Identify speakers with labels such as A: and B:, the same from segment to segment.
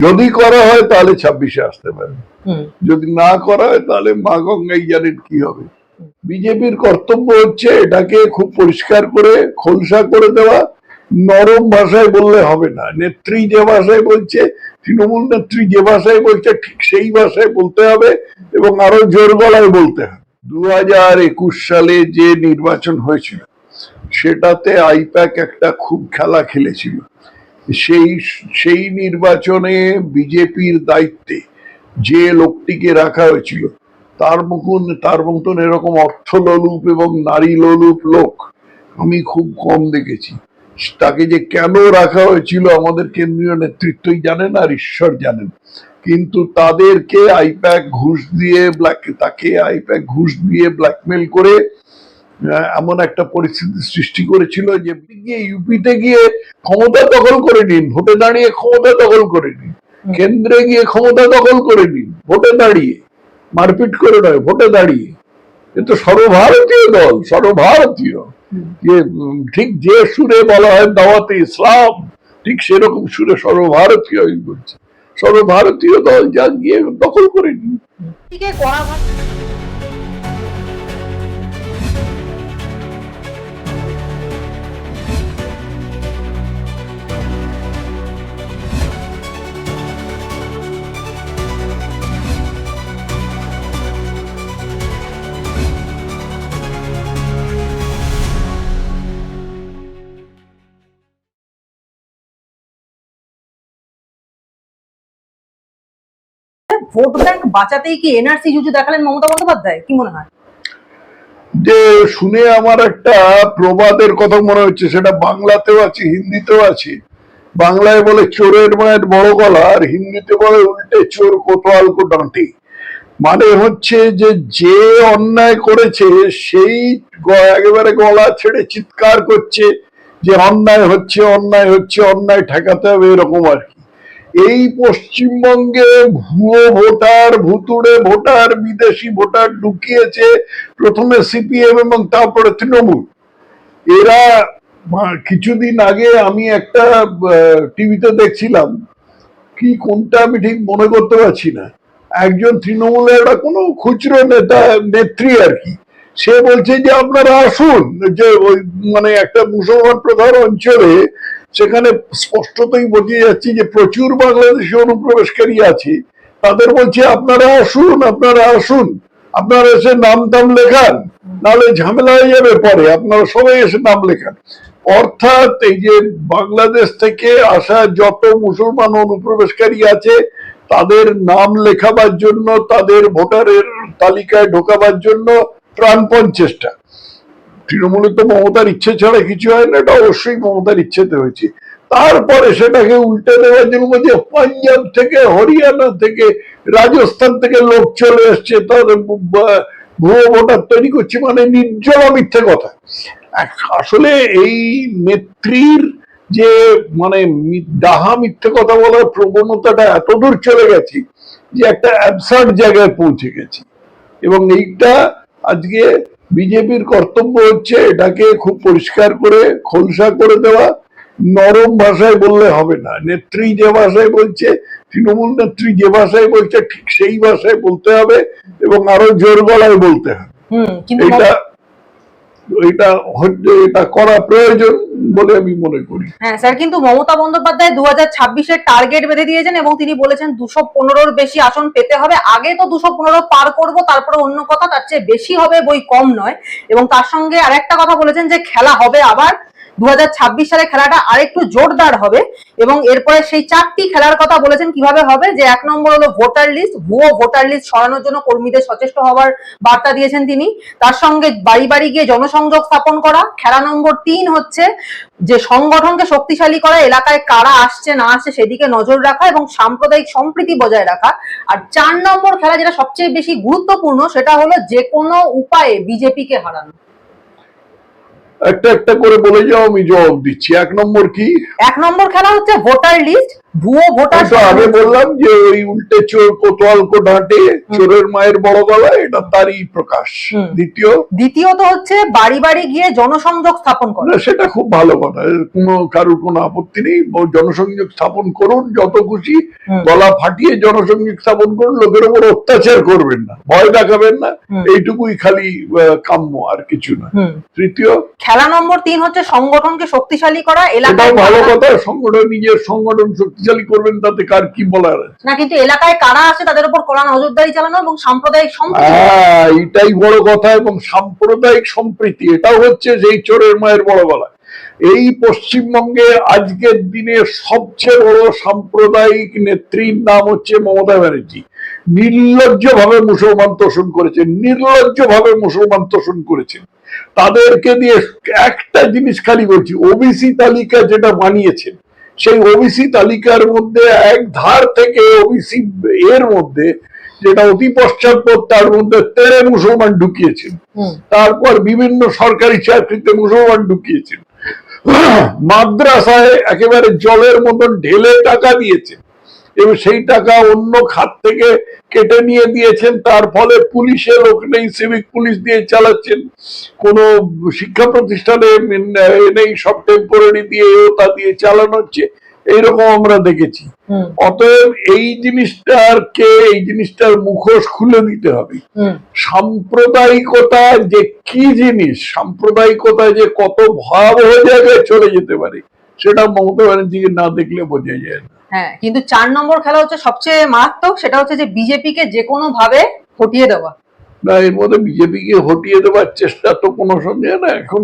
A: যদি করা হয় তাহলে ছাব্বিশে আসতে পারে। যদি না করা হয় তাহলে মা গঙ্গাই জানেন কি হবে? বিজেপির কর্তব্য হচ্ছে এটাকে খুব পরিষ্কার করে খোলসা করে দেওয়া। নরম ভাষায় বললে হবে না। নেত্রী যে ভাষায় বলছে তৃণমূল নেত্রী যে ভাষায় বলছে ঠিক সেই ভাষায় বলতে হবে এবং আরও জোর গলায় বলতে হবে। দু হাজার একুশ সালে যে নির্বাচন হয়েছিল সেটাতে আইপ্যাক একটা খুব খেলা খেলেছিল। সেই সেই নির্বাচনে বিজেপির দায়িত্বে যে লোকটিকে রাখা হয়েছিল, তার মতন তার মতন এরকম অর্থ লোলুপ এবং নারী লোলুপ লোক আমি খুব কম দেখেছি। তাকে যে কেন রাখা হয়েছিল আমাদের কেন্দ্রীয় নেতৃত্বই জানেন আর ঈশ্বর জানেন। কিন্তু তাদেরকে আইপ্যাক ঘুষ দিয়ে ব্ল্যাক তাকে আইপ্যাক ঘুষ দিয়ে ব্ল্যাকমেল করে এমন একটা পরিস্থিতি সৃষ্টি করেছিল যে গিয়ে ইউপিতে গিয়ে ক্ষমতা দখল করে নিন ভোটে দাঁড়িয়ে ক্ষমতা দখল করে নিন কেন্দ্রে গিয়ে ক্ষমতা দখল করে নিন ভোটে দাঁড়িয়ে মারপিট করে নয় ভোটে দাঁড়িয়ে। এ তো সর্বভারতীয় দল সর্বভারতীয়। যে ঠিক যে সুরে বলা হয় দাওয়াতে ইসলাম ঠিক সেরকম সুরে সর্বভারতীয় আমি সর্বভারতীয় দল যা গিয়ে দখল করে নিন।
B: ভোট ব্যাংক বাঁচাতেই কি এনআরসি জুজু দেখালেন মমতা বন্দ্যোপাধ্যায়? কি মনে হয়?
A: যে শুনে আমার একটা প্রবাদের কথা মনে হচ্ছে, সেটা বাংলাতেও আছে, হিন্দিতেও আছে। বাংলায় বলে চোরের মায়ের বড় গলা, আর হিন্দিতে বলে উল্টে চোর, কোতোয়াল কো মানে হচ্ছে যে যে অন্যায় করেছে, সেই একেবারে গলা ছেড়ে চিৎকার করছে যে অন্যায় হচ্ছে অন্যায় হচ্ছে, অন্যায় ঠেকাতে হবে, এরকম আর কি। এই পশ্চিমবঙ্গে ভুয়ো ভোটার, ভুতুড়ে ভোটার, বিদেশি ভোটার ঢুকিয়েছে প্রথমে সিপিএম এবং তারপরে তৃণমূল। এরা কিছুদিন আগে আমি একটা টিভিতে দেখছিলাম, কি কোনটা আমি ঠিক মনে করতে পারছি না। একজন তৃণমূলের একটা কোনো খুচরো নেতা, নেত্রী আর কি, সে বলছে যে, আপনারা আসুন। যে ওই মানে একটা মুসলমান প্রধান অঞ্চলে সেখানে স্পষ্টতই বোঝা যাচ্ছে যে প্রচুর বাংলাদেশি অনুপ্রবেশকারী আছে। তাদের বলছে, আপনারা আসুন আপনারা আসুন। আপনারা এসে নাম টাম লেখান নাহলে ঝামেলা হয়ে যাবে পরে। আপনারা সবাই এসে নাম লেখান। অর্থাৎ এই যে বাংলাদেশ থেকে আসা যত মুসলমান অনুপ্রবেশকারী আছে, তাদের নাম লেখাবার জন্য, তাদের ভোটারের তালিকায় ঢোকাবার জন্য প্রাণপণ চেষ্টা। তৃণমূলের তো মমতার ইচ্ছে ছাড়া কিছু হয় না, এটা অবশ্যই মমতার ইচ্ছেতে হয়েছে। তারপরে সেটাকে উল্টে দেওয়ার জন্য বলছে পাঞ্জাব থেকে, হরিয়ানা থেকে, রাজস্থান থেকে লোক চলে এসছে ব- ভুয়ো ভোটার তৈরি করছে মানে নির্জলা মিথ্যে কথা। আসলে এই নেত্রীর যে মানে ডাহা মিথ্যে কথা বলার প্রবণতাটা এতদূর চলে গেছে যে একটা অ্যাবসার্ড জায়গায় পৌঁছে গেছে। এবং এইটা আজকে বিজেপির কর্তব্য হচ্ছে এটাকে খুব পরিষ্কার করে খোলসা করে দেওয়া। নরম ভাষায় বললে হবে না। নেত্রী যে ভাষায় বলছে তৃণমূল নেত্রী যে ভাষায় বলছে ঠিক সেই ভাষায় বলতে হবে এবং আরও জোর গলায় বলতে হবে। এটা এটা এটা করা প্রয়োজন বলে আমি মনে করি।
B: হ্যাঁ স্যার, কিন্তু মমতা বন্দ্যোপাধ্যায় দু হাজার ছাব্বিশের টার্গেট বেঁধে দিয়েছেন এবং তিনি বলেছেন দুশো পনেরোর বেশি আসন পেতে হবে। আগে তো দুশো পনেরো পার করব, তারপরে অন্য কথা, তার চেয়ে বেশি হবে বই কম নয়। এবং তার সঙ্গে আরেকটা কথা বলেছেন যে খেলা হবে আবার। দু হাজার ছাব্বিশ সালে খেলাটা আরেকটু জোরদার হবে এবং এরপরে সেই চারটি খেলার কথা বলেছেন কীভাবে হবে, যে এক নম্বর হলো ভোটার লিস্ট, ভুয়ো ভোটার লিস্ট সরানোর জন্য কর্মীদের সচেষ্ট হওয়ার বার্তা দিয়েছেন তিনি। তার সঙ্গে বাড়ি বাড়ি গিয়ে জনসংযোগ স্থাপন করা, খেলা নম্বর তিন হচ্ছে যে সংগঠনকে শক্তিশালী করা, এলাকায় কারা আসছে না আসছে সেদিকে নজর রাখা এবং সাম্প্রদায়িক সম্প্রীতি বজায় রাখা। আর চার নম্বর খেলা যেটা সবচেয়ে বেশি গুরুত্বপূর্ণ সেটা হলো যে কোনো উপায়ে বিজেপিকে হারানো।
A: একটা একটা করে বলে যাও, আমি জবাব দিচ্ছি। এক নম্বর কি?
B: এক নম্বর খেলা হচ্ছে ভোটার লিস্ট। ভুয়ো ভোটার
A: আগে বললাম যে ওই উল্টে চোর কোতোয়াল কোটাটে চোরের মায়ের বড় গলা এটা তারই প্রকাশ। দ্বিতীয়?
B: দ্বিতীয়ত হচ্ছে বাড়ি বাড়ি গিয়ে জনসংযোগ স্থাপন করা।
A: সেটা খুব ভালো কথা। কোনো কারোর কোনো আপত্তি নেই। জনসংযোগ স্থাপন করুন যত খুশি গলা ফাটিয়ে জনসংযোগ স্থাপন করুন লোকের উপর অত্যাচার করবেন না ভয় দেখাবেন না। এইটুকুই খালি কাম্য আর কিছু না তৃতীয়?
B: খেলা নম্বর তিন হচ্ছে সংগঠনকে শক্তিশালী করা এলাকায়
A: ভালো কথা সংগঠন নিজের সংগঠন শক্তিশালী করবেন তাতে কার কি বলার
B: না কিন্তু এলাকায় কারা আছে তাদের উপর কড়া নজরদারি চালানো এবং সাম্প্রদায়িক সম্প্রীতি?
A: হ্যাঁ এটাই বড় কথা এবং সাম্প্রদায়িক সম্প্রীতি এটাও হচ্ছে সেই চোরের মায়ের বড় গলা। এই পশ্চিমবঙ্গে আজকের দিনে সবচেয়ে বড় সাম্প্রদায়িক নেত্রীর নাম হচ্ছে মমতা ব্যানার্জি। নির্লজ্জ ভাবে মুসলমান তোষণ করেছেন নির্লজ্জ ভাবে মুসলমান তোষণ করেছেন। তাদেরকে দিয়ে একটা জিনিস খালি বলছি ওবিসি তালিকা যেটা বানিয়েছেন সেই ওবিসি তালিকার মধ্যে এক ধার থেকে ওবিসি এর মধ্যে যেটা অতি পশ্চাৎপদ তার মধ্যে তেরে মুসলমান ঢুকিয়েছেন তারপর বিভিন্ন সরকারি চাকরিতে মুসলমান ঢুকিয়েছেন মাদ্রাসায় একেবারে জলের মতন ঢেলে টাকা দিয়েছেন এবং সেই টাকা অন্য খাত থেকে কেটে নিয়ে দিয়েছেন। তার ফলে পুলিশে লোক নেই সিভিক পুলিশ দিয়ে চালাচ্ছেন। কোন শিক্ষা প্রতিষ্ঠানে নেই সব টেম্পোরারি দিয়ে তা দিয়ে চালানো হচ্ছে। এইরকম আমরা দেখেছি। অতএব এই জিনিসটারকে এই জিনিসটার মুখোশ খুলে দিতে হবে। সাম্প্রদায়িকতা যে কি জিনিস সাম্প্রদায়িকতা যে কত ভয়াবহ জায়গায় চলে যেতে পারে সেটা মমতা ব্যানার্জিকে না দেখলে বোঝা যায় না।
B: হ্যাঁ কিন্তু চার নম্বর খেলা হচ্ছে সবচেয়ে মারাত্মক, সেটা হচ্ছে যে বিজেপিকে যে কোনো ভাবে হটিয়ে দেওয়া।
A: না, এর মধ্যে বিজেপিকে হটিয়ে দেওয়ার চেষ্টা তো কোনো সন্দেহ না এখন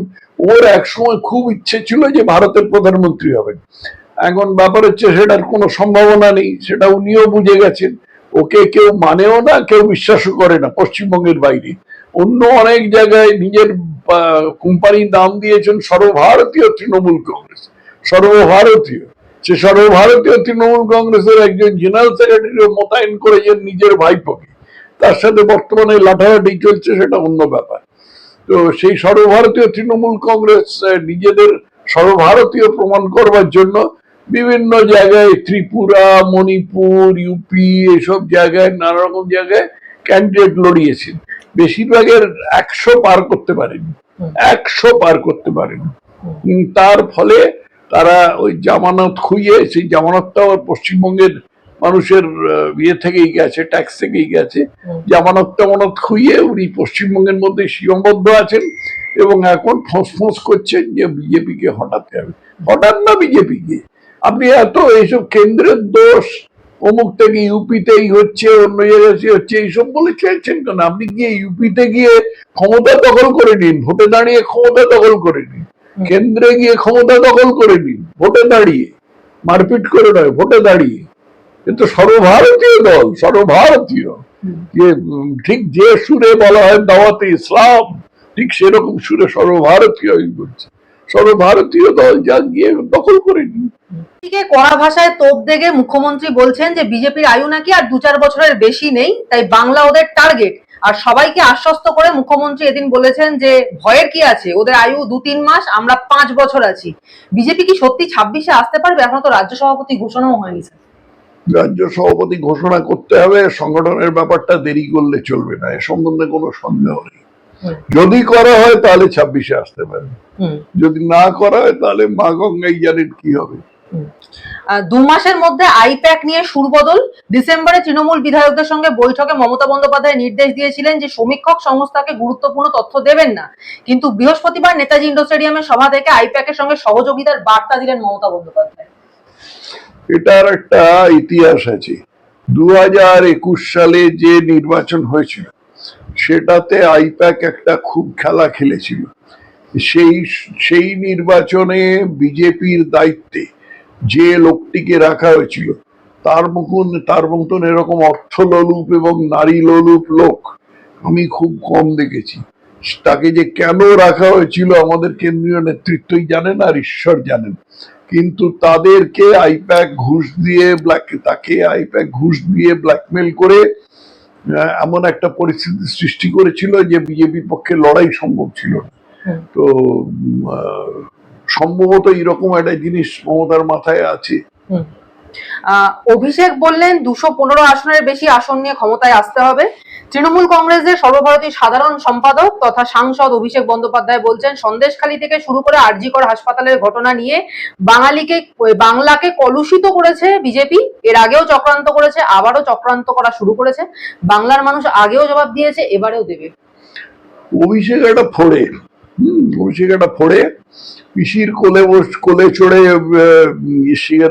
A: ওর এক সময় খুব ইচ্ছে ছিল যে ভারতের প্রধানমন্ত্রী হবেন। এখন ব্যাপার হচ্ছে সেটার কোনো সম্ভাবনা নেই, সেটা উনিও বুঝে গেছেন। ওকে কেউ মানেও না, কেউ বিশ্বাসও করে না পশ্চিমবঙ্গের বাইরে। অন্য অনেক জায়গায় নিজের কোম্পানির দাম দিয়েছেন সর্বভারতীয় তৃণমূল কংগ্রেস, সর্বভারতীয়। সে সর্বভারতীয় তৃণমূল কংগ্রেসের একজন জেনারেল সেক্রেটারিও মোতায়েন করেছেন নিজের ভাইপোকে। তার সাথে বর্তমানে লাঠালাঠি চলছে সেটা অন্য ব্যাপার। তো সেই সর্বভারতীয় তৃণমূল কংগ্রেস নিজেদের সর্বভারতীয় প্রমাণ করবার জন্য বিভিন্ন জায়গায় ত্রিপুরা মণিপুর ইউপি এসব জায়গায় নানা রকম জায়গায় ক্যান্ডিডেট লড়িয়েছেন। বেশিরভাগের একশো পার করতে পারেন। একশো পার করতে পারেন। তার ফলে তারা ওই জামানত খুইয়ে সেই জামানতটাও পশ্চিমবঙ্গের মানুষের ইয়ে থেকেই গেছে ট্যাক্স থেকেই গেছে। জামানত টামানত খুইয়ে উনি পশ্চিমবঙ্গের মধ্যে সীমাবদ্ধ আছেন এবং এখন ফোঁস করছেন যে বিজেপিকে হটাতে হবে। হঠাৎ না বিজেপিকে। আপনি এত এইসব কেন্দ্রের দোষ অমুক থেকে ইউপিতেই হচ্ছে অন্য জায়গায় হচ্ছে এইসব বলে চাইছেন কেন? আপনি গিয়ে ইউপিতে গিয়ে ক্ষমতা দখল করে নিন ভোটে দাঁড়িয়ে ক্ষমতা দখল করে নিন। কেন্দ্রে গিয়ে ক্ষমতা দখল করে নিন ভোটে দাঁড়িয়ে মারপিট করে নয় ভোটে দাঁড়িয়ে। কিন্তু সর্বভারতীয় দল সর্বভারতীয়। যে ঠিক যে সুরে বলা হয় দাওয়াতে ইসলাম ঠিক সেরকম সুরে সর্বভারতীয় বলছি। সর্বভারতীয় দল যা গিয়ে দখল করে নিন।
B: দিকে কড়া ভাষায় তোপ দেখে মুখ্যমন্ত্রী বলছেন যে বিজেপির আয়ু নাকি আর দু চার বছরের বেশি নেই তাই বাংলা ওদের টার্গেট আর সবাইকে আশ্বস্ত করে মুখ্যমন্ত্রী এদিন বলেছেন যে ভয়ের কি আছে? ওদের আয়ু দু তিন মাস আমরা পাঁচ বছর আছি। বিজেপি কি সত্যি ছাব্বিশে আসতে পারবে? এখন তো রাজ্য সভাপতি ঘোষণাও হয়নি স্যার।
A: রাজ্য সভাপতি ঘোষণা করতে হবে সংগঠনের ব্যাপারটা দেরি করলে চলবে না এ সম্বন্ধে কোনো সন্দেহ নেই। যদি করা হয় তাহলে ছাব্বিশে আসতে পারে। যদি না করা হয় তাহলে মা গঙ্গাই জানেন কি হবে।
B: দু মাসের মধ্যে আইপ্যাক নিয়ে সুরবদল। ডিসেম্বরে তৃণমূল বিধায়কদের সঙ্গে বৈঠকে মমতা বন্দ্যোপাধ্যায় নির্দেশ দিয়েছিলেন যে সমীক্ষক সংস্থাকে গুরুত্বপূর্ণ তথ্য দেবেন না। কিন্তু বৃহস্পতিবার নেতাজি ইন্ডোর স্টেডিয়ামের সভা থেকে আইপ্যাকের সঙ্গে সহযোগিতার বার্তা দিলেন মমতা বন্দ্যোপাধ্যায়।
A: এটার একটা ইতিহাস আছে। দু হাজার একুশ সালে যে নির্বাচন হয়েছিল, সেটাতে আইপ্যাক একটা খুব খেলা খেলেছিল। সেই সেই নির্বাচনে বিজেপির দায়িত্বে যে লোকটিকে রাখা হয়েছিল তার মতন তার মতন এরকম অর্থ লোলুপ এবং নারী লোলুপ লোক আমি খুব কম দেখেছি। তাকে যে কেন রাখা হয়েছিল আমাদের কেন্দ্রীয় নেতৃত্বই জানেন আর ঈশ্বর জানেন। কিন্তু তাদেরকে আইপ্যাক ঘুষ দিয়ে ব্ল্যাক তাকে আইপ্যাক ঘুষ দিয়ে ব্ল্যাকমেল করে এমন একটা পরিস্থিতি সৃষ্টি করেছিল যে বিজেপির পক্ষে লড়াই সম্ভব ছিল না। তো সম্ভবত এরকম একটা জিনিস মমতার মাথায় আছে।
B: অভিষেক বললেন দুশো পনেরো আসনের বেশি আসন নিয়ে ক্ষমতায় আসতে হবে। তৃণমূল কংগ্রেসের সর্বভারতীয় সাধারণ সম্পাদক তথা সাংসদ অভিষেক বন্দ্যোপাধ্যায় বলছেন সন্দেশখালী থেকে শুরু করে আরজিকর হাসপাতালের ঘটনা নিয়ে বাঙালিকে বাংলাকে কলুষিত করেছে বিজেপি। এর আগেও চক্রান্ত করেছে আবারও চক্রান্ত করা শুরু করেছে। বাংলার মানুষ আগেও জবাব দিয়েছে এবারেও দেবে।
A: অভিষেক একটা ফোড়ে অভিষেক ফোড়ে পিসির কোলে বস কোলে চড়ে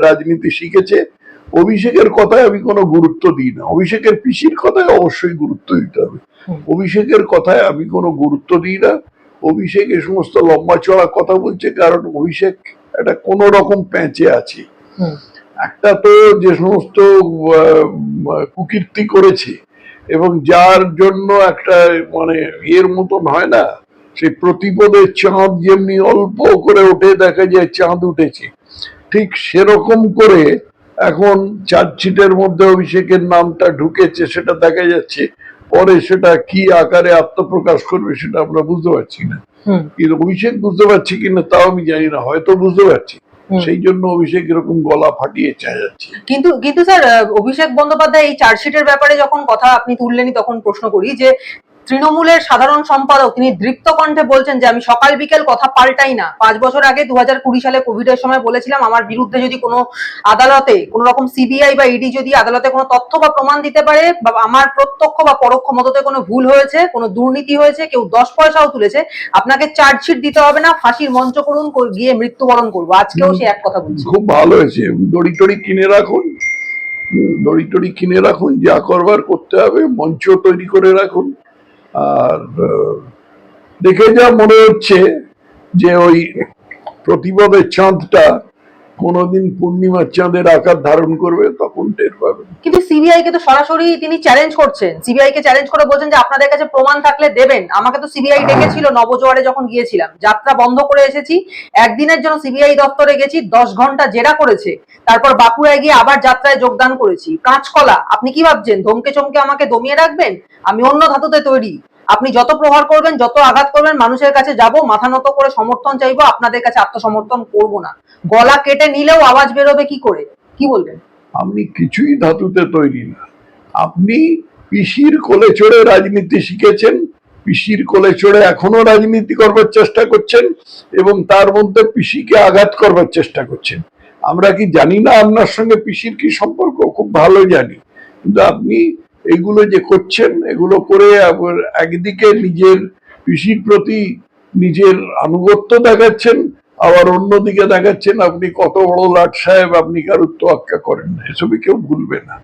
A: রাজনীতি শিখেছে। অভিষেকের কথায় আমি কোনো গুরুত্ব দিই না। অভিষেকের পিসির কথায় অবশ্যই গুরুত্ব দিতে হবে। অভিষেকের কথায় আমি কোনো গুরুত্ব দিই না। অভিষেক এ সমস্ত লম্বা চড়া কথা বলছে কারণ অভিষেক একটা কোন রকম প্যাঁচে আছে। একটা তো যে সমস্ত কুকীর্তি করেছে এবং যার জন্য একটা মানে এর মতন হয় না সেই প্রতিপদে চাঁদ যেমনি অল্প করে উঠে দেখা যায় চাঁদ উঠেছে। ঠিক সেরকম করে এখন চার্জশিটের মধ্যে অভিষেকের নামটা ঢুকেছে সেটা দেখা যাচ্ছে। পরে সেটা কি আকারে আত্মপ্রকাশ করবে সেটা আমরা বুঝতে পারছি না। কিন্তু অভিষেক বুঝতে পারছি কিনা তাও আমি জানি না হয়তো বুঝতে পারছি। সেই জন্য অভিষেক এরকম গলা ফাটিয়ে চেয়ে যাচ্ছে।
B: কিন্তু কিন্তু স্যার অভিষেক বন্দ্যোপাধ্যায় এই চার্জশিটের ব্যাপারে যখন কথা আপনি তুললেনই তখন প্রশ্ন করি যে তৃণমূলের সাধারণ সম্পাদক তিনি দৃপ্ত কণ্ঠে বলছেন যে, আমি সকাল বিকেল কথা পাল্টাই না। পাঁচ বছর আগে দু সালে কোভিড এর সময় বলেছিলাম, আমার বিরুদ্ধে যদি কোনো আদালতে, কোনো রকম সিবিআই বা ইডি যদি আদালতে কোনো তথ্য বা প্রমাণ দিতে পারে, বা আমার প্রত্যক্ষ বা পরোক্ষ মদতে কোনো ভুল হয়েছে, কোনো দুর্নীতি হয়েছে, কেউ দশ পয়সাও তুলেছে, আপনাকে চার্জশিট দিতে হবে না, ফাঁসির মঞ্চ করুন গিয়ে মৃত্যুবরণ করব। আজকেও সে এক কথা বলছে।
A: খুব ভালো হয়েছে। দড়ি টড়ি কিনে রাখুন, দড়ি টড়ি কিনে রাখুন, যা করবার করতে হবে, মঞ্চ তৈরি করে রাখুন। আর দেখে যা মনে হচ্ছে যে ওই প্রতিপদের চাঁদটা কোনোদিন পূর্ণিমার চাঁদের আকার ধারণ করবে তখন টের পাবেন
B: কিন্তু সিবিআই কে তো সরাসরি তিনি চ্যালেঞ্জ করছেন। সিবিআই কে চ্যালেঞ্জ করে বলছেন যে আপনাদের কাছে প্রমাণ থাকলে দেবেন। আমাকে তো সিবিআই ডেকেছিল নবজোয়ারে যখন গিয়েছিলাম। যাত্রা বন্ধ করে এসেছি। একদিনের জন্য সিবিআই দপ্তরে গেছি দশ ঘণ্টা জেরা করেছে। তারপর বাঁকুড়ায় গিয়ে আবার যাত্রায় যোগদান করেছি। কাঁচকলা আপনি কি ভাবছেন? ধমকে চমকে আমাকে দমিয়ে রাখবেন? আমি অন্য ধাতুতে তৈরি। আপনি যত প্রহার করবেন, যত আঘাত করবেন, মানুষের কাছে যাব, মাথা নত করে সমর্থন চাইব, আপনাদের কাছে আত্মসমর্থন করব না। গলা কেটে নিলেও আওয়াজ বেরোবে কি করে? কি বলবেন?
A: আপনি কিছুই ধাতুতে তৈরি না। আপনি পিসির কোলে চড়ে রাজনীতি শিখেছেন, পিসির কোলে চড়ে এখনও রাজনীতি করবার চেষ্টা করছেন এবং তার মধ্যে পিসিকে আঘাত করবার চেষ্টা করছেন। আমরা কি জানি না আপনার সঙ্গে পিসির কি সম্পর্ক? খুব ভালো জানি। কিন্তু আপনি এগুলো যে করছেন, এগুলো করে একদিকে নিজের কৃষির প্রতি নিজের আনুগত্য দেখাচ্ছেন, আবার অন্যদিকে দেখাচ্ছেন, আপনি কত বড় লাট সাহেব, আপনি কারুর তোয়াক্কা করেন এসবে এসবই কেউ ভুলবে না।